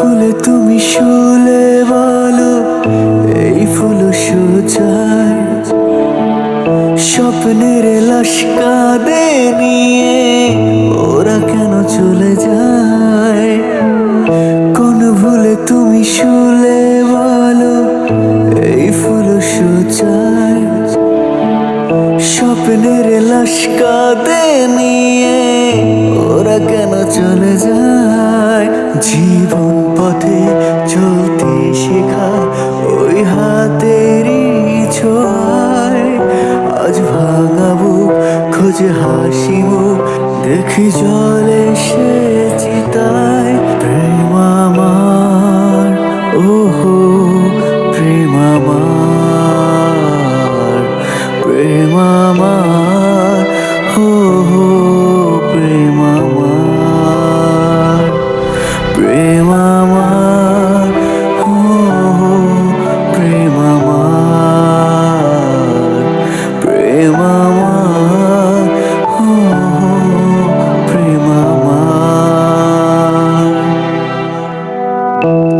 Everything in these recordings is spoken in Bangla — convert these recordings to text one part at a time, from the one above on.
ভুলে তুমি শুলে বলো, এই ফুল সোচায় স্বপ্নের লাশ কাঁদে নিয়ে, ওরা কেন চলে যায়? কোন ভুলে তুমি শুলে বলো, এই ফুল সোচায় স্বপ্নের লাশ কাঁদে নিয়ে, ওরা কেন চলে যায়? ছোঁয়ায় আজ ভাঙাবো খোঁজে হাসি মুখ দেখি জলে সে চিত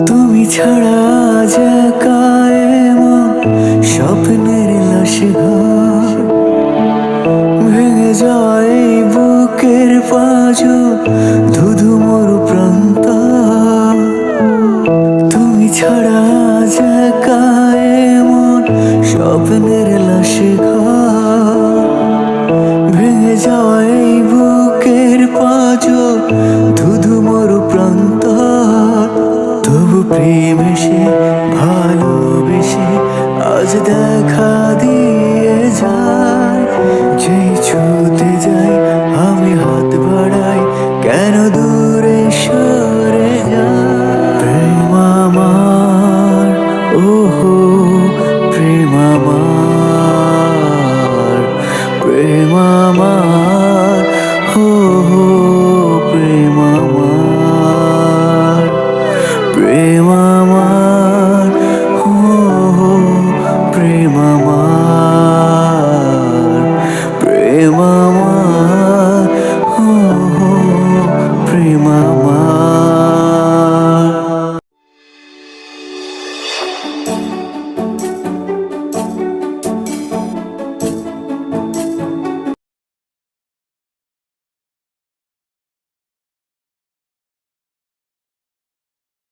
তুমি ছাড়া যাকায়ম স্বপ্নের লাশে ভেঙে যায় বুকের পাজু ধুধু মরু প্রান্ত তুমি ছাড়া যাকায়ম স্বপ্নের লাশে ঘর। আজ দেখা দিয়ে যায় যেই ছুঁ